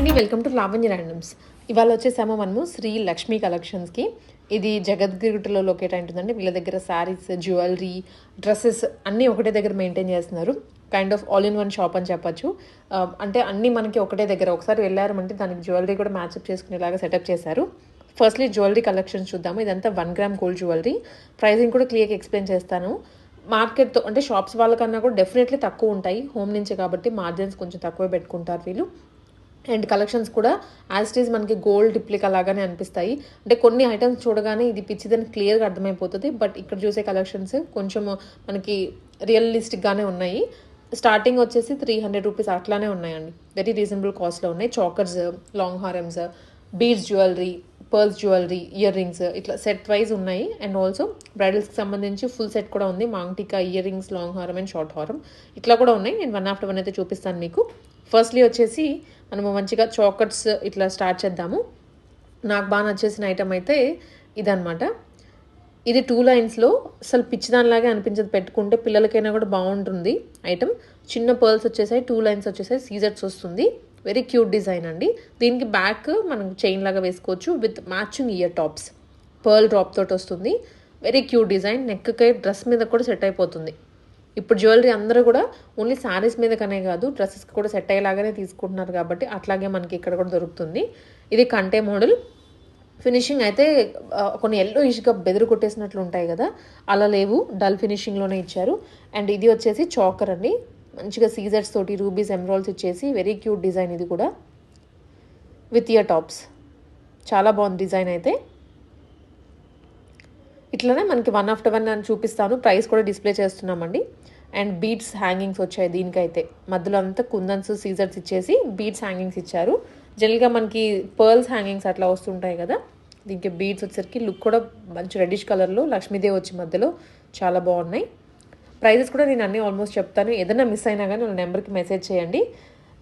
అండి welcome to Lavanya randoms. ఇవాళ వచ్చేసాము మనము శ్రీ లక్ష్మీ కలెక్షన్స్కి. ఇది జగద్గిరిలో లొకేట్ ఉంటుందండి. వీళ్ళ దగ్గర శారీస్ జ్యువెలరీ డ్రెస్సెస్ అన్నీ ఒకటే దగ్గర మెయింటైన్ చేస్తున్నారు. Kind of all in one shop అని చెప్పొచ్చు. Uh, అంటే అన్నీ మనకి ఒకటే దగ్గర. ఒకసారి వెళ్ళారంటే దానికి జ్యువెలరీ కూడా మ్యాచ్అప్ చేసుకునేలాగా సెటప్ చేశారు. ఫస్ట్లీ జ్యువెలరీ కలెక్షన్స్ చూద్దాము. ఇదంతా one gram gold jewellery. Pricing కూడా క్లియర్గా ఎక్స్ప్లెయిన్ చేస్తాను. మార్కెట్తో అంటే షాప్స్ వాళ్ళకన్నా కూడా డెఫినెట్లీ తక్కువ ఉంటాయి. హోమ్ నుంచి కాబట్టి మార్జిన్స్ కొంచెం తక్కువే పెట్టుకుంటారు వీళ్ళు. అండ్ కలెక్షన్స్ కూడా యాజ్ ఇట్ ఈజ్ మనకి గోల్డ్ డిప్లికా లాగానే అనిపిస్తాయి. అంటే కొన్ని ఐటమ్స్ చూడగానే ఇది పిచ్చిదని క్లియర్గా అర్థమైపోతుంది. బట్ ఇక్కడ చూసే కలెక్షన్స్ కొంచెం మనకి రియలిస్టిక్గానే ఉన్నాయి. స్టార్టింగ్ వచ్చేసి త్రీ హండ్రెడ్ రూపీస్ అట్లానే ఉన్నాయండి. వెరీ రీజనబుల్ కాస్ట్లో ఉన్నాయి. Chokers long హారమ్స్ beads jewellery pearls jewellery earrings ఇట్లా సెట్ వైజ్ ఉన్నాయి. అండ్ ఆల్సో బ్రైడల్స్కి సంబంధించి ఫుల్ సెట్ కూడా ఉంది. మాంగ్టికా ఇయర్ రింగ్స్ లాంగ్ హారం అండ్ షార్ట్ హారం ఇట్లా కూడా ఉన్నాయి. నేను వన్ ఆఫ్టర్ వన్ అయితే చూపిస్తాను మీకు. ఫస్ట్లీ వచ్చేసి మనము మంచిగా చాకర్స్ ఇట్లా స్టార్ట్ చేద్దాము. నాకు బాగా నచ్చేసిన ఐటమ్ అయితే ఇదనమాట ఇది టూ లైన్స్లో అసలు పిచ్చిదానిలాగే అనిపించదు పెట్టుకుంటే పిల్లలకైనా కూడా బాగుంటుంది ఐటమ్ చిన్న పర్ల్స్ వచ్చేసాయి టూ లైన్స్ వచ్చేసాయి సీజర్స్ వస్తుంది. వెరీ క్యూట్ డిజైన్ అండి. దీనికి బ్యాక్ మనం చైన్ లాగా వేసుకోవచ్చు with matching ear tops pearl drop తోటి వస్తుంది. వెరీ క్యూట్ డిజైన్ నెక్కి డ్రెస్ మీద కూడా సెట్ అయిపోతుంది. ఇప్పుడు జ్యువెలరీ అందరూ కూడా ఓన్లీ శారీస్ మీద కనే కాదు డ్రెస్సెస్కి కూడా సెట్ అయ్యేలాగానే తీసుకుంటున్నారు కాబట్టి అట్లాగే మనకి ఇక్కడ కూడా దొరుకుతుంది. ఇది కంటే మోడల్. ఫినిషింగ్ అయితే కొన్ని ఎల్లో ఇష్గా బెదిరి కొట్టేసినట్లు ఉంటాయి కదా అలా లేవు. డల్ ఫినిషింగ్లోనే ఇచ్చారు. అండ్ ఇది వచ్చేసి చాకర్ అండి. మంచిగా సీజర్స్ తోటి రూబీస్ ఎమ్రాల్స్ ఇచ్చేసి వెరీ క్యూట్ డిజైన్ ఇది కూడా. విత్ ఇయర్ టాప్స్ చాలా బాగుంది డిజైన్ అయితే. ఇట్లనే మనకి వన్ ఆఫ్టర్ వన్ అని చూపిస్తాను. ప్రైస్ కూడా డిస్ప్లే చేస్తున్నామండి. అండ్ బీట్స్ హ్యాంగింగ్స్ వచ్చాయి దీనికైతే. మధ్యలో అంతా కుందన్స్ సీజర్స్ ఇచ్చేసి బీట్స్ హ్యాంగింగ్స్ ఇచ్చారు. జనరల్గా మనకి పర్ల్స్ హ్యాంగింగ్స్ అట్లా వస్తుంటాయి కదా. దీనికి బీడ్స్ వచ్చేసరికి లుక్ కూడా మంచి రెడిష్ కలర్లో లక్ష్మీదేవి వచ్చి మధ్యలో చాలా బాగున్నాయి. ప్రైజెస్ కూడా నేను అన్నీ ఆల్మోస్ట్ చెప్తాను. ఏదైనా మిస్ అయినా కానీ నా నెంబర్కి మెసేజ్ చేయండి.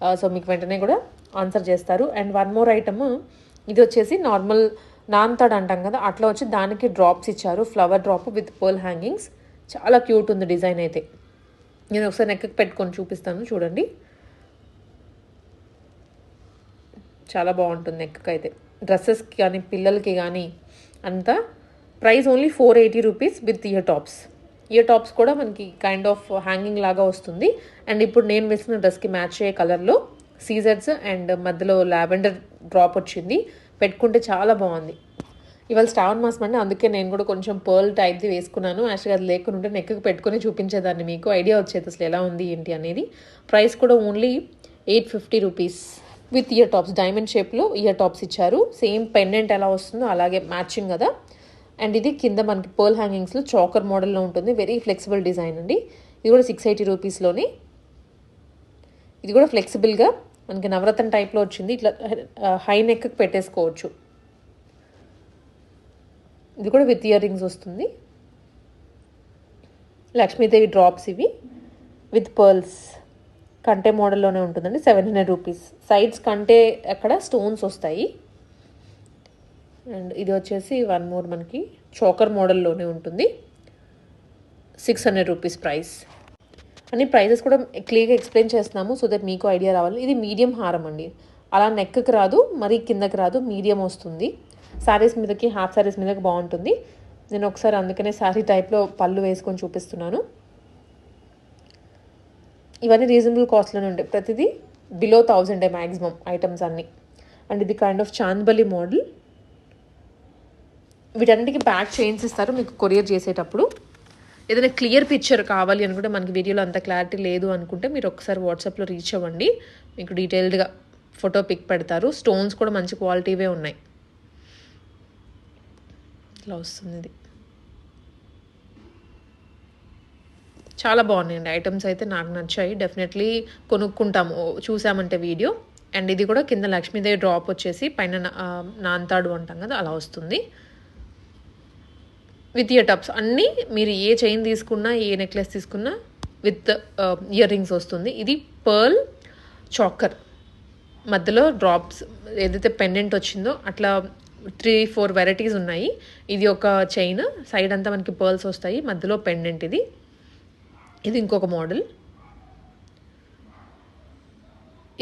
Uh, సో మీకు వెంటనే కూడా ఆన్సర్ చేస్తారు. అండ్ వన్ మోర్ ఐటమ్ ఇది వచ్చేసి నార్మల్ నాన్తాడ్ అంటాం కదా అట్లా వచ్చి దానికి డ్రాప్స్ ఇచ్చారు. Flower drop with pearl hangings చాలా క్యూట్ ఉంది డిజైన్ అయితే. నేను ఒకసారి నెక్కకి పెట్టుకొని చూపిస్తాను చూడండి. చాలా బాగుంటుంది నెక్కకి అయితే. డ్రెస్సెస్కి కానీ పిల్లలకి కానీ అంతా price only four eighty rupees with ear tops ear tops కూడా మనకి కైండ్ ఆఫ్ హ్యాంగింగ్ లాగా వస్తుంది. అండ్ ఇప్పుడు నేను వేసిన డ్రెస్కి మ్యాచ్ అయ్యే కలర్లో సీజర్స్ అండ్ మధ్యలో లావెండర్ డ్రాప్ వచ్చింది. పెట్టుకుంటే చాలా బాగుంది. ఇవాళ శ్రావణ మాసం అండి అందుకే నేను కూడా కొంచెం పర్ల్ టైప్ది వేసుకున్నాను. యాక్చువల్గా అది లేకుండా ఉంటే నెక్కి పెట్టుకుని చూపించేదాన్ని మీకు. ఐడియా వచ్చేది అసలు ఎలా ఉంది ఏంటి అనేది. ప్రైస్ కూడా only eight fifty rupees. With ear tops diamond షేప్లో ఇయర్ టాప్స్ ఇచ్చారు. సేమ్ పెండెంట్ ఎలా వస్తుందో అలాగే మ్యాచింగ్ కదా. అండ్ ఇది కింద మనకి పర్ల్ హ్యాంగింగ్స్లో చాకర్ మోడల్లో ఉంటుంది. వెరీ ఫ్లెక్సిబుల్ డిజైన్ అండి. ఇది కూడా సిక్స్ ఎయిటీ రూపీస్లోని. ఇది కూడా ఫ్లెక్సిబుల్గా మనకి నవరత్న టైప్లో వచ్చింది. ఇట్లా హై నెక్కి పెట్టేసుకోవచ్చు. ఇది కూడా విత్ ఇయర్ రింగ్స్ వస్తుంది. లక్ష్మీదేవి డ్రాప్స్ ఇవి. విత్ పర్ల్స్ కంటే మోడల్లోనే ఉంటుందండి. సెవెన్ హండ్రెడ్ రూపీస్ సైడ్స్ కంటే అక్కడ స్టోన్స్ వస్తాయి. అండ్ ఇది వచ్చేసి వన్ మోర్ మనకి చోకర్ మోడల్లోనే ఉంటుంది. సిక్స్ హండ్రెడ్ రూపీస్ ప్రైస్ అని ప్రైజెస్ కూడా క్లియర్గా ఎక్స్ప్లెయిన్ చేస్తున్నాము సో దట్ మీకు ఐడియా రావాలి. ఇది మీడియం హారం అండి. అలా నెక్కి రాదు మరీ కిందకి రాదు మీడియం వస్తుంది. శారీస్ మీదకి హాఫ్ శారీస్ మీదకి బాగుంటుంది. నేను ఒకసారి అందుకనే శారీ టైప్లో పళ్ళు వేసుకొని చూపిస్తున్నాను. ఇవన్నీ రీజనబుల్ కాస్ట్లోనే ఉంటాయి. ప్రతిదీ బిలో థౌజండ్ మ్యాక్సిమం ఐటమ్స్ అన్నీ. అండ్ ఇది కైండ్ ఆఫ్ చాంద్బలి మోడల్ వీటన్నిటికీ ప్యాక్ చేయించి ఇస్తారు. మీకు కొరియర్ చేసేటప్పుడు. ఏదైనా క్లియర్ పిక్చర్ కావాలి అనుకుంటే మనకి వీడియోలో అంత క్లారిటీ లేదు అనుకుంటే మీరు ఒకసారి వాట్సాప్లో రీచ్ అవ్వండి. మీకు డీటెయిల్డ్గా ఫోటో పిక్ పెడతారు. స్టోన్స్ కూడా మంచి క్వాలిటీవే ఉన్నాయి. ఇట్లా వస్తుంది ఇది చాలా బాగున్నాయండి ఐటమ్స్ అయితే నాకు నచ్చాయి. డెఫినెట్లీ కొనుక్కుంటాము. చూసామంటే వీడియో. అండ్ ఇది కూడా కింద లక్ష్మీదేవి డ్రాప్ వచ్చేసి పైన నా- నాంతాడు అంటాం కదా అలా వస్తుంది. విత్ ఇయర్ టప్స్ అన్నీ మీరు ఏ చైన్ తీసుకున్నా ఏ నెక్లెస్ తీసుకున్నా విత్ ఇయర్ రింగ్స్ వస్తుంది. ఇది పర్ల్ చాకర్. మధ్యలో డ్రాప్స్ ఏదైతే పెండెంట్ వచ్చిందో అట్లా త్రీ ఫోర్ వెరైటీస్ ఉన్నాయి. ఇది ఒక చైన్ సైడ్ అంతా మనకి పర్ల్స్ వస్తాయి మధ్యలో పెండెంట్ ఇది. ఇది ఇంకొక మోడల్.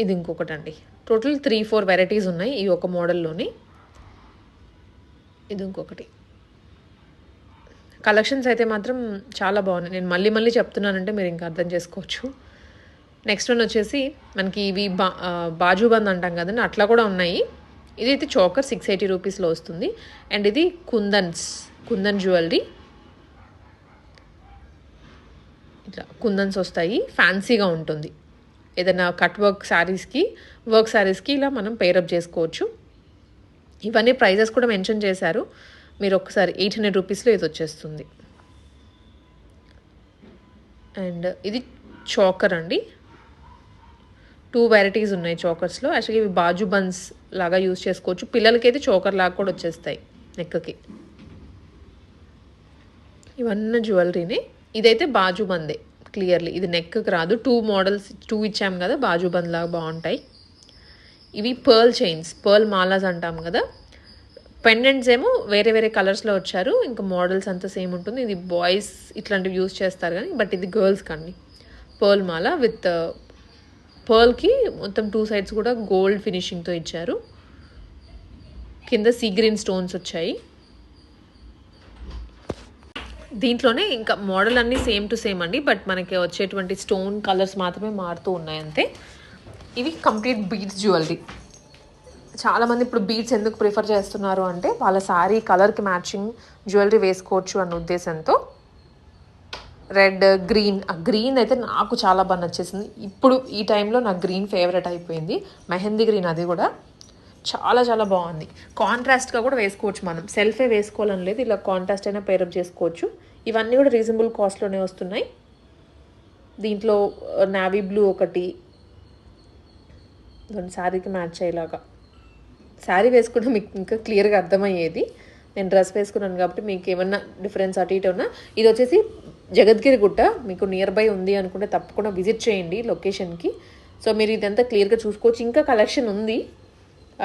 ఇది ఇంకొకటి అండి టోటల్ త్రీ ఫోర్ వెరైటీస్ ఉన్నాయి ఈ ఒక మోడల్లోని. ఇది ఇంకొకటి. కలెక్షన్స్ అయితే మాత్రం చాలా బాగున్నాయి. నేను మళ్ళీ మళ్ళీ చెప్తున్నానంటే మీరు ఇంకా అర్థం చేసుకోవచ్చు. నెక్స్ట్ వన్ వచ్చేసి మనకి ఇవి బా బాజుబంద్ అంటాం కదండి అట్లా కూడా ఉన్నాయి. ఇది అయితే చోకర్ సిక్స్ ఎయిటీ రూపీస్లో వస్తుంది. అండ్ ఇది కుందన్స్ కుందన్ జ్యువెలరీ. ఇట్లా కుందన్స్ వస్తాయి. ఫ్యాన్సీగా ఉంటుంది. ఏదైనా కట్ వర్క్ శారీస్కి వర్క్ శారీస్కి ఇలా మనం పేరప్ చేసుకోవచ్చు. ఇవన్నీ ప్రైజెస్ కూడా మెన్షన్ చేశారు. మీరు ఒకసారి ఎయిట్ హండ్రెడ్ రూపీస్లో ఇది వచ్చేస్తుంది. అండ్ ఇది చోకర్ అండి. టూ వెరైటీస్ ఉన్నాయి చోకర్స్లో. యాక్చువల్గా ఇవి బాజు బన్స్ లాగా యూస్ చేసుకోవచ్చు. పిల్లలకైతే చోకర్ లాగా కూడా వచ్చేస్తాయి నెక్కకి ఇవన్నీ జ్యువెలరీని. ఇదైతే బాజు బందే క్లియర్లీ. ఇది నెక్కి రాదు. టూ మోడల్స్ టూ ఇచ్చాం కదా బాజు బంద్ లాగా బాగుంటాయి. ఇవి పర్ల్ చైన్స్ పర్ల్ మాలాస్ అంటాం కదా. పెండెంట్స్ ఏమో వేరే వేరే కలర్స్లో వచ్చారు. ఇంకా మోడల్స్ అంతా సేమ్ ఉంటుంది. ఇది బాయ్స్ ఇట్లాంటివి యూస్ చేస్తారు కానీ బట్ ఇది గర్ల్స్ కండి పర్ల్ మాల విత్ పర్ల్కి మొత్తం టూ సైడ్స్ కూడా గోల్డ్ ఫినిషింగ్తో ఇచ్చారు. కింద సీ గ్రీన్ స్టోన్స్ వచ్చాయి. దీంట్లోనే ఇంకా మోడల్ అన్నీ సేమ్ టు సేమ్ అండి బట్ మనకి వచ్చేటువంటి స్టోన్ కలర్స్ మాత్రమే మారుతూ ఉన్నాయి అంతే. ఇవి కంప్లీట్ బీడ్స్ జ్యువెలరీ. చాలామంది ఇప్పుడు బీడ్స్ ఎందుకు ప్రిఫర్ చేస్తున్నారు అంటే వాళ్ళ శారీ కలర్కి మ్యాచింగ్ జ్యువెలరీ వేసుకోవచ్చు అన్న ఉద్దేశంతో. Red green. ఆ గ్రీన్ అయితే నాకు చాలా బాగా నచ్చేసింది. ఇప్పుడు ఈ టైంలో నాకు గ్రీన్ ఫేవరెట్ అయిపోయింది. మెహందీ గ్రీన్ అది కూడా. చాలా చాలా బాగుంది. కాంట్రాస్ట్గా కూడా వేసుకోవచ్చు మనం. సెల్ఫే వేసుకోవాలని లేదు. ఇలా కాంట్రాస్ట్ అయినా పేరప్ చేసుకోవచ్చు. ఇవన్నీ కూడా రీజనబుల్ కాస్ట్లోనే వస్తున్నాయి. దీంట్లో నావీ బ్లూ ఒకటి. దాని శారీకి మ్యాచ్ అయ్యేలాగా. శారీ వేసుకుంటే మీకు ఇంకా క్లియర్గా అర్థమయ్యేది. నేను డ్రెస్ వేసుకున్నాను కాబట్టి మీకు ఏమన్నా డిఫరెన్స్ అటు ఇటు ఉన్నా ఇది వచ్చేసి జగద్గిరి గుట్ట మీకు నియర్ బై ఉంది అనుకుంటే తప్పకుండా విజిట్ చేయండి లొకేషన్కి సో మీరు ఇదంతా క్లియర్గా చూసుకోవచ్చు. ఇంకా కలెక్షన్ ఉంది.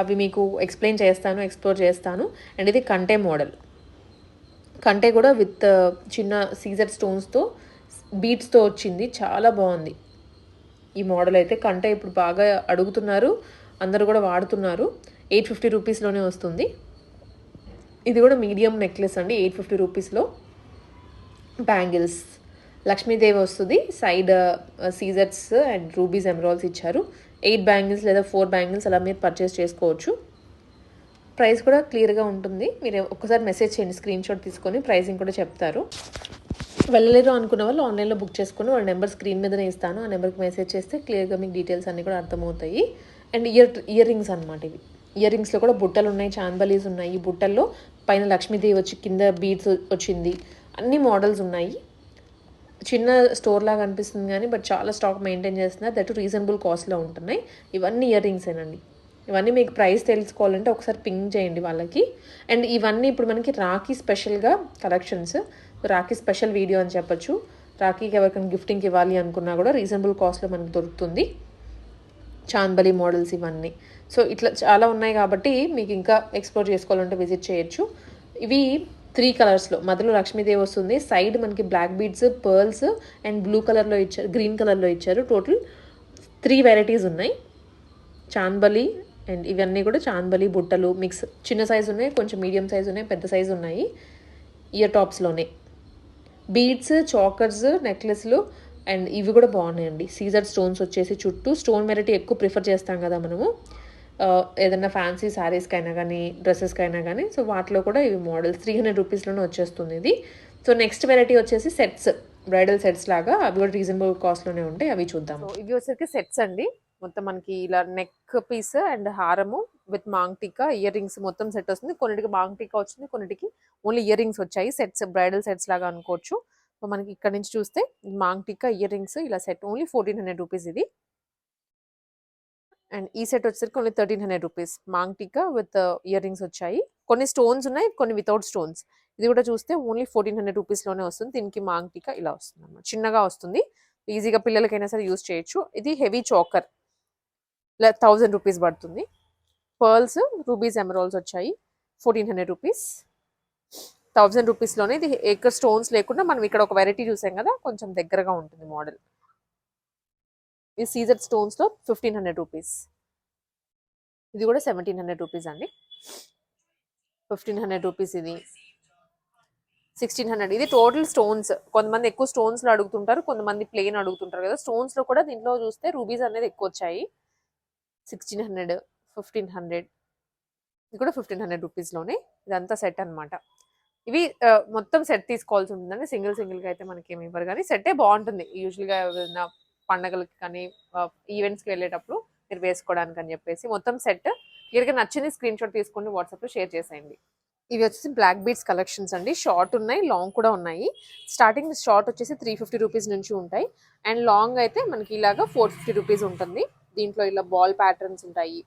అవి మీకు ఎక్స్ప్లెయిన్ చేస్తాను ఎక్స్ప్లోర్ చేస్తాను. అండ్ ఇది కంటే మోడల్ కంటే కూడా విత్ uh, చిన్న సీజర్ స్టోన్స్తో బీట్స్తో వచ్చింది. చాలా బాగుంది. ఈ మోడల్ అయితే కంటే ఇప్పుడు బాగా అడుగుతున్నారు. అందరూ కూడా వాడుతున్నారు. ఎయిట్ ఫిఫ్టీ రూపీస్లోనే వస్తుంది. ఇది కూడా మీడియం నెక్లెస్ అండి. ఎయిట్ ఫిఫ్టీ రూపీస్లో బ్యాంగిల్స్. లక్ష్మీదేవి వస్తుంది. సైడ్ సీజర్స్ అండ్ రూబీస్ ఎమరాల్స్ ఇచ్చారు. ఎయిట్ బ్యాంగిల్స్ లేదా ఫోర్ బ్యాంగిల్స్ అలా మీరు పర్చేస్ చేసుకోవచ్చు. ప్రైస్ కూడా క్లియర్గా ఉంటుంది. మీరు ఒక్కసారి మెసేజ్ చేయండి. స్క్రీన్ షాట్ తీసుకొని ప్రైసింగ్ కూడా చెప్తారు. వెళ్ళలేరు అనుకున్న వాళ్ళు ఆన్లైన్లో బుక్ చేసుకుని వాళ్ళ నెంబర్ స్క్రీన్ మీదనే ఇస్తాను. ఆ నెంబర్కి మెసేజ్ చేస్తే క్లియర్గా మీకు డీటెయిల్స్ అన్నీ కూడా అర్థమవుతాయి. అండ్ ఇయర్ ఇయర్ రింగ్స్ అనమాట ఇవి. ఇయర్ రింగ్స్లో కూడా బుట్టలు ఉన్నాయి. చాందలీస్ ఉన్నాయి. ఈ బుట్టల్లో పైన లక్ష్మీదేవి వచ్చి కింద బీడ్స్ వచ్చింది. అన్ని మోడల్స్ ఉన్నాయి. చిన్న స్టోర్ లాగా అనిపిస్తుంది కానీ బట్ చాలా స్టాక్ మెయింటైన్ చేస్తున్నారు దట్ రీజనబుల్ కాస్ట్లో ఉంటున్నాయి. ఇవన్నీ ఇయర్ రింగ్స్ ఏనండి. ఇవన్నీ మీకు ప్రైస్ తెలుసుకోవాలంటే ఒకసారి పింగ్ చేయండి వాళ్ళకి. అండ్ ఇవన్నీ ఇప్పుడు మనకి రాఖీ స్పెషల్గా కలెక్షన్స్. రాఖీ స్పెషల్ వీడియో అని చెప్పొచ్చు. రాఖీకి ఎవరికైనా గిఫ్టింగ్ ఇవ్వాలి అనుకున్నా కూడా రీజనబుల్ కాస్ట్లో మనకి దొరుకుతుంది. చాందబలి మోడల్స్ ఇవన్నీ. సో ఇట్లా చాలా ఉన్నాయి కాబట్టి మీకు ఇంకా ఎక్స్ప్లోర్ చేసుకోవాలంటే విజిట్ చేయొచ్చు. ఇవి త్రీ కలర్స్లో మధ్యలో లక్ష్మీదేవి వస్తుంది. సైడ్ మనకి black beads pearls and blue కలర్లో ఇచ్చారు గ్రీన్ కలర్లో ఇచ్చారు. టోటల్ త్రీ వెరైటీస్ ఉన్నాయి. చాందబలి అండ్ ఇవన్నీ కూడా చాందబలి బుట్టలు మిక్స్. చిన్న సైజు ఉన్నాయి కొంచెం మీడియం సైజు ఉన్నాయి పెద్ద సైజు ఉన్నాయి. ఇయర్ టాప్స్లోనే బీడ్స్ చాకర్స్ నెక్లెస్లు అండ్ ఇవి కూడా బాగున్నాయండి. సీజర్ స్టోన్స్ వచ్చేసి చుట్టూ. స్టోన్ వెరైటీ ఎక్కువ ప్రిఫర్ చేస్తాం కదా మనము. ఏదైనా ఫ్యాన్సీ శారీస్కి అయినా కానీ డ్రెస్సెస్కి అయినా కానీ సో వాటిలో కూడా ఇవి మోడల్స్ త్రీ హండ్రెడ్ రూపీస్లోనే వచ్చేస్తుంది ఇది. సో నెక్స్ట్ వెరైటీ వచ్చేసి సెట్స్ బ్రైడల్ సెట్స్ లాగా అవి కూడా రీజనబుల్ కాస్ట్లోనే ఉంటాయి అవి చూద్దాం. ఇవి వచ్చేసరికి సెట్స్ అండి. మొత్తం మనకి ఇలా నెక్ పీస్ అండ్ హారము with maang tikka ear rings మొత్తం సెట్ వస్తుంది. కొన్నిటికి మాంగ్ టీకా వచ్చింది కొన్నిటికి ఓన్లీ ఇయర్ రింగ్స్ వచ్చాయి. సెట్స్ బ్రైడల్ సెట్స్ లాగా అనుకోవచ్చు. సో మనకి ఇక్కడ నుంచి చూస్తే మాంగ్ టీకా ఇయర్ రింగ్స్ ఇలా set only fourteen hundred rupees ఇది. అండ్ ఈ సెట్ వచ్చేసరికి only thirteen hundred rupees. Maang tikka with uh, earrings వచ్చాయి. కొన్ని స్టోన్స్ ఉన్నాయి కొన్ని వితౌట్ స్టోన్స్. ఇది కూడా చూస్తే ఓన్లీ ఫోర్టీన్ హండ్రెడ్ రూపీస్లోనే వస్తుంది. దీనికి మాంగ్ టీకా ఇలా వస్తుంది అన్నమాట. చిన్నగా వస్తుంది. ఈజీగా పిల్లలకైనా సరే యూస్ చేయొచ్చు. ఇది హెవీ చాకర్. థౌజండ్ రూపీస్ పడుతుంది. పర్ల్స్ రూబీస్ ఎమరాల్స్ వచ్చాయి. Fourteen hundred rupees. థౌజండ్ రూపీస్లోనే ఇది ఎక్కడ స్టోన్స్ లేకుండా మనం ఇక్కడ ఒక వెరైటీ చూసాం కదా కొంచెం దగ్గరగా ఉంటుంది మోడల్. ఇది సీజర్ స్టోన్స్లో ఫిఫ్టీన్ హండ్రెడ్ రూపీస్ ఇది కూడా సెవెంటీన్ హండ్రెడ్ రూపీస్ అండి. ఫిఫ్టీన్ హండ్రెడ్ రూపీస్ ఇది. సిక్స్టీన్ హండ్రెడ్ ఇది టోటల్ స్టోన్స్ కొంతమంది ఎక్కువ స్టోన్స్లో అడుగుతుంటారు కొంతమంది ప్లేన్ అడుగుతుంటారు కదా. స్టోన్స్లో కూడా దీంట్లో చూస్తే రూబీస్ అనేది ఎక్కువ వచ్చాయి. సిక్స్టీన్ హండ్రెడ్ ఫిఫ్టీన్ హండ్రెడ్ ఇది కూడా ఫిఫ్టీన్ హండ్రెడ్ రూపీస్లోనే ఇదంతా సెట్ అన్నమాట. ఇవి మొత్తం సెట్ తీసుకోవాల్సి ఉంటుందండి. సింగిల్ సింగిల్గా అయితే మనకి ఏమి ఇవ్వరు. కానీ సెట్టే బాగుంటుంది. యూజువల్గా ఏదైనా పండగలకి కానీ ఈవెంట్స్కి వెళ్ళేటప్పుడు మీరు వేసుకోవడానికి అని చెప్పేసి మొత్తం సెట్ క్లియర్గా నచ్చింది స్క్రీన్ షాట్ తీసుకొని వాట్సాప్లో షేర్ చేసేయండి. ఇవి వచ్చేసి బ్లాక్ బీట్స్ కలెక్షన్స్ అండి. షార్ట్ ఉన్నాయి లాంగ్ కూడా ఉన్నాయి. స్టార్టింగ్ షార్ట్ వచ్చేసి త్రీ ఫిఫ్టీ రూపీస్ నుంచి ఉంటాయి. అండ్ లాంగ్ అయితే మనకి ఇలాగా ఫోర్ ఫిఫ్టీ రూపీస్ ఉంటుంది. దీంట్లో ఇలా బాల్ ప్యాటర్న్స్ ఉంటాయి.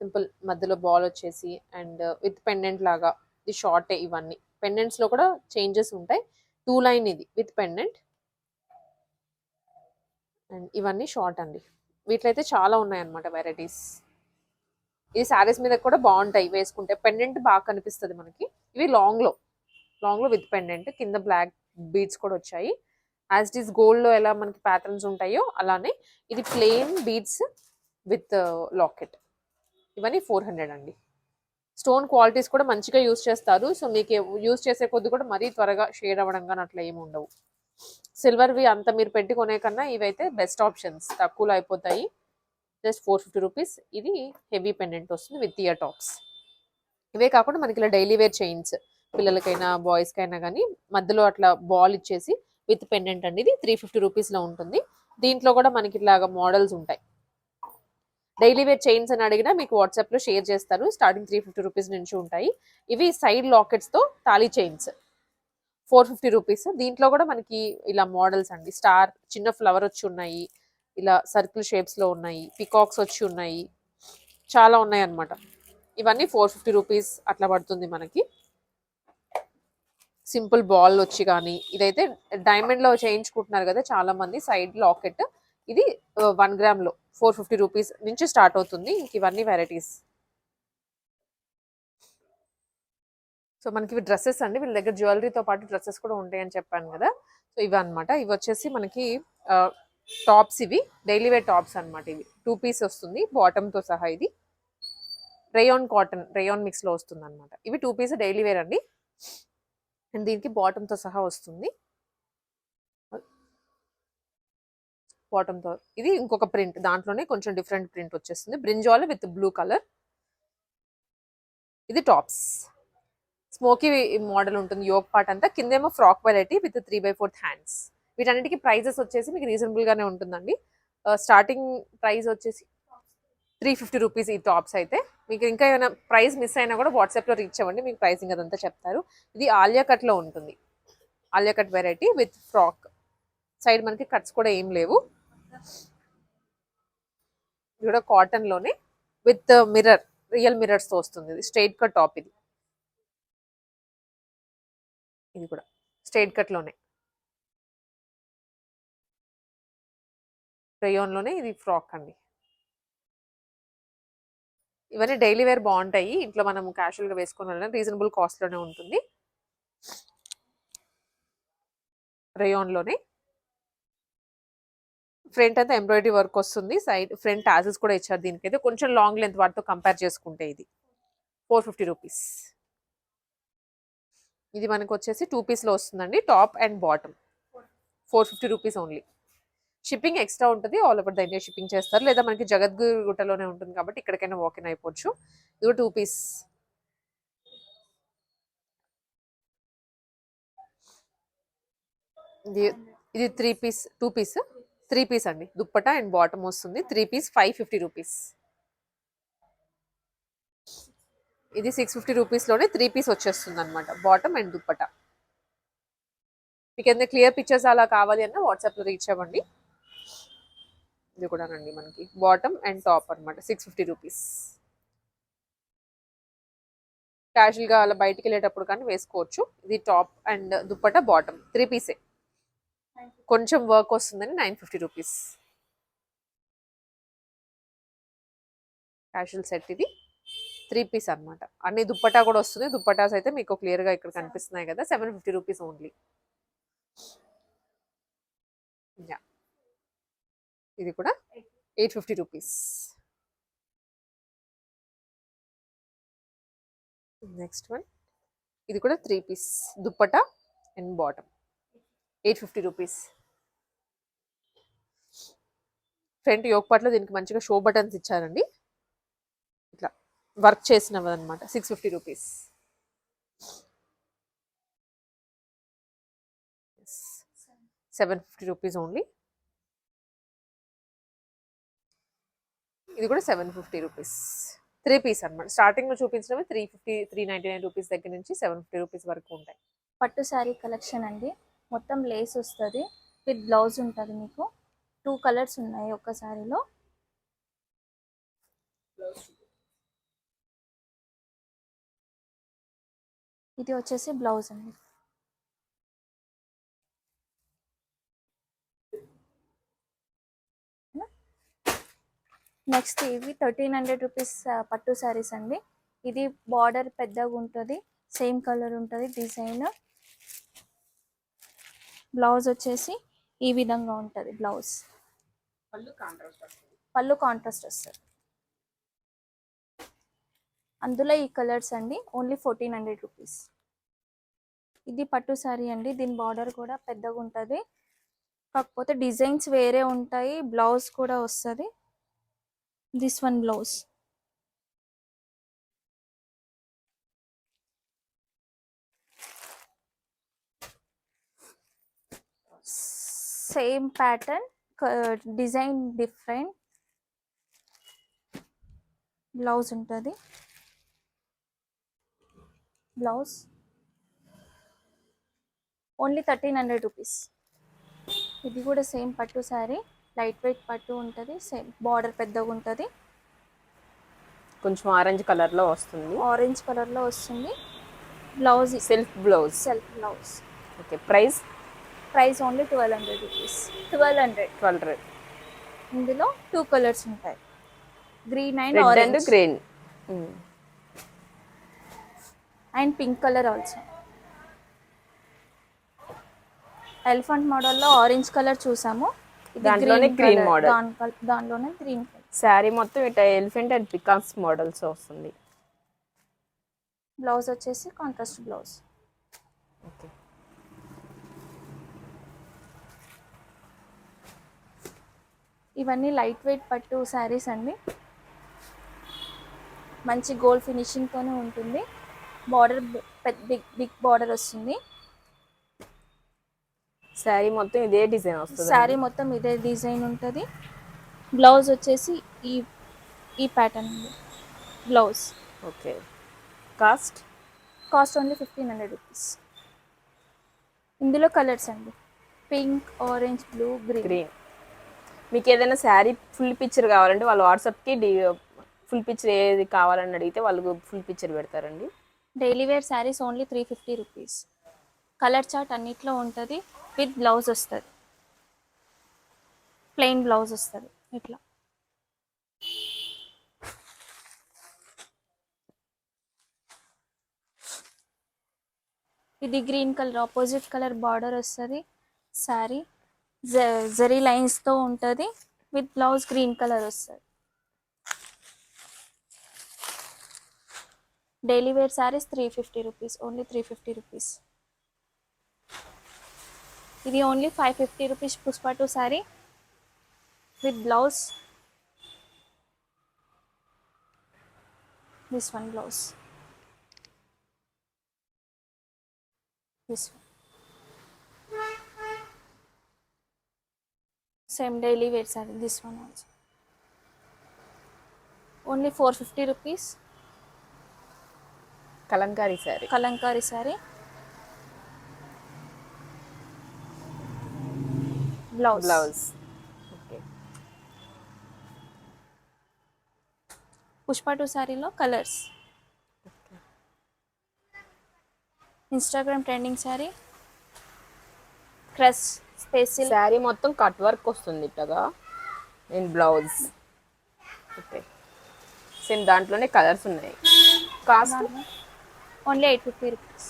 సింపుల్ మధ్యలో బాల్ వచ్చేసి అండ్ విత్ పెండెంట్ లాగా ఇది షార్టే ఇవన్నీ. పెండెంట్స్లో కూడా చేంజెస్ ఉంటాయి. టూ లైన్ ఇది విత్ పెండెంట్ అండ్ ఇవన్నీ షార్ట్ అండి. వీటిలో అయితే చాలా ఉన్నాయి అన్నమాట వెరైటీస్ ఈ శారీస్ మీద కూడా బాగుంటాయి వేసుకుంటే. పెండెంట్ బాగా కనిపిస్తుంది మనకి. ఇవి లాంగ్లో లాంగ్లో విత్ పెండెంట్ కింద బ్లాక్ బీడ్స్ కూడా వచ్చాయి. యాజ్ ఇట్ ఈస్ గోల్డ్లో ఎలా మనకి ప్యాటర్న్స్ ఉంటాయో అలానే ఇది ప్లెయిన్ బీడ్స్ విత్ లాకెట్ ఇవన్నీ ఫోర్ హండ్రెడ్ అండి. స్టోన్ క్వాలిటీస్ కూడా మంచిగా యూస్ చేస్తారు. సో మీకు యూస్ చేసే కొద్ది కూడా మరీ త్వరగా షేడ్ అవ్వడం కానీ అట్లా ఏమి ఉండవు. సిల్వర్వి అంత మీరు పెట్టి కొనే కన్నా ఇవైతే బెస్ట్ ఆప్షన్స్ తక్కువలో అయిపోతాయి. జస్ట్ ఫోర్ ఫిఫ్టీ రూపీస్ ఇది హెవీ పెండెంట్ వస్తుంది విత్ ఇయర్ టాప్స్ ఇవే కాకుండా మనకి ఇలా డైలీ వేర్ చైన్స్ పిల్లలకైనా బాయ్స్కైనా కానీ మధ్యలో అట్లా బాల్ ఇచ్చేసి విత్ పెండెంట్ అండి ఇది త్రీ ఫిఫ్టీ రూపీస్లో ఉంటుంది. దీంట్లో కూడా మనకి ఇట్లాగా మోడల్స్ ఉంటాయి. డైలీ వేర్ చైన్స్ అని అడిగినా మీకు వాట్సాప్లో షేర్ చేస్తారు స్టార్టింగ్ త్రీ ఫిఫ్టీ రూపీస్ నుంచి ఉంటాయి. ఇవి side లాకెట్స్తో thali chains four fifty rupees. దీంట్లో కూడా మనకి ఇలా మోడల్స్ అండి. స్టార్ చిన్న ఫ్లవర్ వచ్చి ఉన్నాయి. ఇలా సర్కిల్ షేప్స్లో ఉన్నాయి. పికాక్స్ వచ్చి ఉన్నాయి. చాలా ఉన్నాయి అన్నమాట. ఇవన్నీ ఫోర్ ఫిఫ్టీ రూపీస్ అట్లా పడుతుంది మనకి. సింపుల్ బాల్ వచ్చి కానీ ఇదైతే డైమండ్లో చేయించుకుంటున్నారు కదా చాలామంది సైడ్ లాకెట్. ఇది వన్ గ్రామ్లో ఫోర్ ఫిఫ్టీ రూపీస్ నుంచి స్టార్ట్ అవుతుంది. ఇంక ఇవన్నీ వెరైటీస్. సో మనకి ఇవి డ్రెస్సెస్ అండి. వీళ్ళ దగ్గర జ్యువెలరీతో పాటు డ్రెస్సెస్ కూడా ఉంటాయని చెప్పాను కదా. సో ఇవి అన్నమాట ఇవి వచ్చేసి మనకి టాప్స్ ఇవి. డైలీ వేర్ టాప్స్ అనమాట ఇవి. టూ పీస్ వస్తుంది. బాటంతో సహా ఇది. రేయాన్ కాటన్ రేయాన్ మిక్స్లో వస్తుంది అనమాట ఇవి టూ పీస్ డైలీ వేర్ అండి. అండ్ దీనికి బాటంతో సహా వస్తుంది. బాటంతో ఇది ఇంకొక ప్రింట్. దాంట్లోనే కొంచెం డిఫరెంట్ ప్రింట్ వచ్చేస్తుంది. Brinjal with blue colour. ఇది టాప్స్. స్మోకీ మోడల్ ఉంటుంది యోగ్ పార్ట్ అంతా. కిందేమో frock variety with three by fourth hands. వీటన్నిటికీ ప్రైజెస్ వచ్చేసి మీకు రీజనబుల్ గానే ఉంటుందండి. స్టార్టింగ్ ప్రైస్ వచ్చేసి త్రీ ఫిఫ్టీ రూపీస్ ఈ టాప్స్ అయితే. మీకు ఇంకా ఏమైనా ప్రైస్ మిస్ అయినా కూడా వాట్సాప్లో రీచ్ అవ్వండి మీకు ప్రైసింగ్ అదంతా చెప్తారు. ఇది ఆలియా కట్లో ఉంటుంది. Alia cut variety with frock. Side మనకి కట్స్ కూడా ఏం లేవు. ఇది కూడా కాటన్లోనే విత్ మిర్రర్ రియల్ మిర్రర్స్తో వస్తుంది. ఇది స్ట్రైట్ కట్ టాప్ ఇది. ఇది కూడా. స్ట్రైట్ కట్లోనే లోనే. లోనే ఇది ఫ్రాక్ అండి. ఇవన్నీ డైలీ వేర్ బాగుంటాయి. ఇంట్లో మనం క్యాషువల్గా వేసుకుని వెళ్ళిన రీజనబుల్ కాస్ట్లోనే ఉంటుంది. రేయోన్లోనే ఫ్రంట్ అంతా ఎంబ్రాయిడరీ వర్క్ వస్తుంది. సైడ్ ఫ్రంట్ టాజెస్ కూడా ఇచ్చారు దీనికైతే. కొంచెం లాంగ్ లెంత్ వాటితో కంపేర్ చేసుకుంటే ఇది. Four fifty rupees. ఇది మనకు వచ్చేసి టూ పీస్లో వస్తుందండి. Top and bottom four fifty rupees only shipping extra ఉంటుంది. All over the India shipping చేస్తారు. లేదా మనకి జగద్గురుగుట్టలోనే ఉంటుంది కాబట్టి ఇక్కడికైనా వాకిన్ అయిపోవచ్చు. ఇది టూ పీస్ ఇది ఇది three piece two piece three piece అండి. దుప్పట అండ్ బాటమ్ వస్తుంది. Three piece five fifty rupees ఇది సిక్స్ ఫిఫ్టీ రూపీస్లోనే త్రీ పీస్ వచ్చేస్తుంది అనమాట బాటమ్ అండ్ దుప్పట మీకు ఎంత క్లియర్ పిక్చర్స్ అలా కావాలి అన్న వాట్సాప్లో రీచ్ అవ్వండి. ఇది కూడానండి మనకి. బాటమ్ అండ్ టాప్ అనమాట సిక్స్ ఫిఫ్టీ రూపీస్ క్యాజువల్గా అలా బయటికి వెళ్ళేటప్పుడు కానీ వేసుకోవచ్చు. ఇది top and dupatta bottom three పీసే కొంచెం వర్క్ వస్తుందని nine fifty rupees casual set ఇది. త్రీ పీస్ అనమాట అన్ని దుప్పటా కూడా వస్తుంది. దుప్పటాస్ అయితే మీకు క్లియర్గా ఇక్కడ కనిపిస్తున్నాయి కదా. Seven fifty rupees only. ఇది కూడా eight fifty rupees. Next one. ఇది కూడా three piece. Dupatta and bottom. Eight fifty rupees. Front యోగపాట్లో దీనికి మంచిగా షో బటన్స్ ఇచ్చారండి. వర్క్ చేసినవి అనమాట six fifty rupees seven fifty rupees only ఇది కూడా seven fifty rupees three piece అనమాట స్టార్టింగ్లో చూపించినవి three fifty three ninety nine rupees దగ్గర నుంచి సెవెన్ ఫిఫ్టీ రూపీస్ వరకు ఉంటాయి. పట్టు శారీ కలెక్షన్ అండి. మొత్తం లేస్ వస్తుంది. విత్ బ్లౌజ్ ఉంటుంది మీకు. టూ కలర్స్ ఉన్నాయి ఒక్క శారీలో. ఇది వచ్చేసి బ్లౌజ్ అండి. నెక్స్ట్ ఇవి థర్టీన్ హండ్రెడ్ రూపీస్ పట్టు శారీస్ అండి. ఇది బార్డర్ పెద్దగా ఉంటుంది సేమ్ కలర్ ఉంటుంది డిజైన్. బ్లౌజ్ వచ్చేసి ఈ విధంగా ఉంటుంది బ్లౌజ్. పళ్ళు కాంట్రాస్ట్ వస్తుంది. అందులో ఈ కలర్స్ అండి ఓన్లీ ఫోర్టీన్ హండ్రెడ్ రూపీస్. ఇది పట్టు శారీ అండి దీని బార్డర్ కూడా పెద్దగా ఉంటుంది. కాకపోతే డిజైన్స్ వేరే ఉంటాయి బ్లౌజ్ కూడా వస్తుంది. This one blouse same pattern design different blouse ఉంటుంది. Blouse. Only thirteen hundred rupees ఇది కూడా సేమ్ పట్టు శారీ లైట్ వెయిట్ పట్టు ఉంటుంది సేమ్ బార్డర్ పెద్దగా ఉంటుంది. కొంచెం ఆరెంజ్ కలర్లో వస్తుంది. ఆరెంజ్ కలర్లో వస్తుంది. Blouse self blouse self blouse okay price price only twelve hundred rupees twelve hundred twelve red ఇందులో టూ కలర్స్ ఉంటాయి. Green and orange green and pink colour also. Elephant మోడల్లో ఆరెంజ్ కలర్ చూసాము. దాంట్లోనే దానిలోనే గ్రీన్ శారీ మొత్తం ఇట్లా ఎలిఫెంట్ అండ్ పికాక్స్ మోడల్స్ వస్తుంది. Blouse వచ్చేసి కాంట్రాస్ట్ బ్లౌజ్. ఓకే. ఇవన్నీ లైట్ వెయిట్ పట్టు శారీస్ అండి. మంచి గోల్డ్ ఫినిషింగ్తోనే ఉంటుంది. బార్డర్ పెద్ద బిగ్ బిగ్ బార్డర్ వస్తుంది. శారీ మొత్తం ఇదే డిజైన్ వస్తుంది శారీ మొత్తం ఇదే డిజైన్ ఉంటుంది. బ్లౌజ్ వచ్చేసి ఈ ఈ ప్యాటర్న్ ఉంది blouse. Okay. Cost? Cost only fifteen hundred rupees. ఇందులో కలర్స్ అండి. Pink orange blue green. Green. మీకు ఏదైనా శారీ ఫుల్ పిక్చర్ కావాలంటే వాళ్ళు వాట్సాప్కి డి ఫుల్ పిక్చర్ ఏది కావాలని అడిగితే వాళ్ళు ఫుల్ పిక్చర్ పెడతారండి. Daily wear saris only three fifty rupees. Colour chart అన్నిట్లో ఉంటుంది విత్ బ్లౌజ్ వస్తుంది. ప్లెయిన్ బ్లౌజ్ వస్తుంది ఇట్లా. ఇది green colour opposite colour border వస్తుంది శారీ. జరీ లైన్స్తో ఉంటుంది విత్ బ్లౌజ్ గ్రీన్ కలర్ వస్తుంది. Daily wear saris three fifty rupees only three fifty rupees ఇది only five fifty rupees Pushpa two sari with blouse this one blouse this one same daily wear sari this one also only four fifty rupees Kalamkari sari. Kalamkari sari. Blouse. Blouse. Okay. Pushpa two శారీలో colours. Instagram trending sari. Crush special sari మొత్తం cut work వస్తుంది ఇట్టగా నేను blouse. Okay. Same దాంట్లోనే colours ఉన్నాయి. Cost? Only eight fifty rupees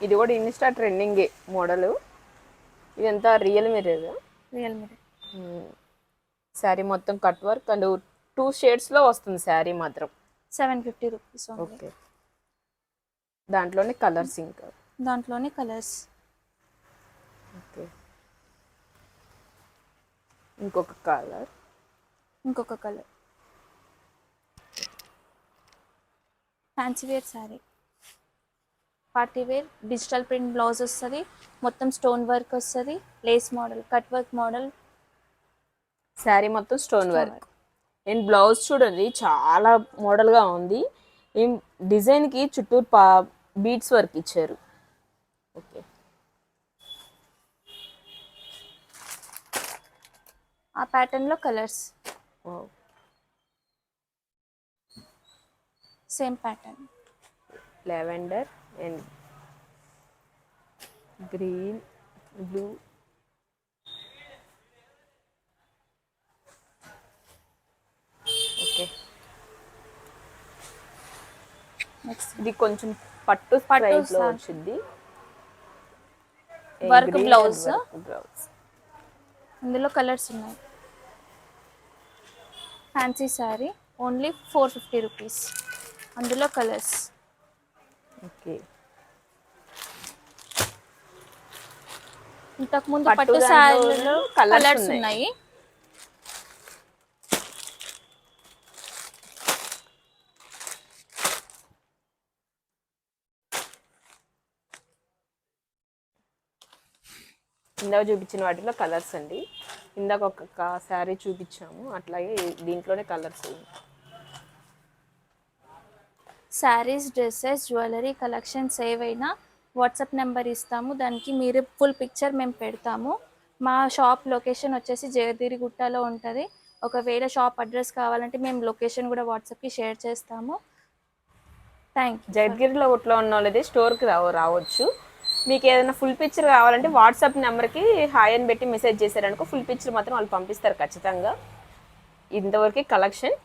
ఇది కూడా Insta trending model. ఇదంతా real mirror real me sari మొత్తం కట్ వర్క్ అండ్ టూ షేడ్స్లో వస్తుంది శారీ మాత్రం. సెవెన్ ఫిఫ్టీ రూపీస్ ఓకే దాంట్లోనే కలర్స్ ఇంకా దాంట్లోనే కలర్స్ ఓకే ఇంకొక కలర్ ఇంకొక colour fancy wear sari party wear digital print blouse వస్తుంది. మొత్తం స్టోన్ వర్క్ వస్తుంది. Lace model cut work model sari మొత్తం స్టోన్ వర్క్ అండ్ బ్లౌజ్ చూడండి చాలా మోడల్గా ఉంది. డిజైన్కి చుట్టూరు పా బీట్స్ వర్క్ ఇచ్చారు. ఓకే ఆ ప్యాటర్న్లో colours same pattern lavender and green blue okay next ఇది కొంచెం పట్టు పట్టు వచ్చింది. Work blouse. బ్లౌజ్ ఇందులో కలర్స్ ఉన్నాయి. Fancy sari only four fifty rupees అందులో కలర్స్. ఓకే. ఇంతకుముందు పట్టు colours కలర్స్ ఉన్నాయి. ఉన్నాయి. ఇందాక చూపించిన వాటిలో కలర్స్ అండి. ఇందాక ఒక శారీ చూపించాము. అట్లాగే దీంట్లోనే colours saris dresses jewellery collections ఏవైనా వాట్సాప్ నెంబర్ ఇస్తాము. దానికి మీరు ఫుల్ పిక్చర్ మేము పెడతాము. మా షాప్ లొకేషన్ వచ్చేసి జగదిరిగుట్టలో ఉంటుంది. ఒకవేళ షాప్ అడ్రస్ కావాలంటే మేము లొకేషన్ కూడా వాట్సాప్కి షేర్ చేస్తాము. థ్యాంక్ యూ జగద్గిరిలో గుట్లో ఉన్న వాళ్ళది స్టోర్కి రావు రావచ్చు. మీకు ఏదైనా ఫుల్ పిక్చర్ కావాలంటే వాట్సాప్ నెంబర్కి హాయ్ అని పెట్టి మెసేజ్ చేశారనుకో ఫుల్ పిక్చర్ మాత్రం వాళ్ళు పంపిస్తారు ఖచ్చితంగా. ఇంతవరకు కలెక్షన్.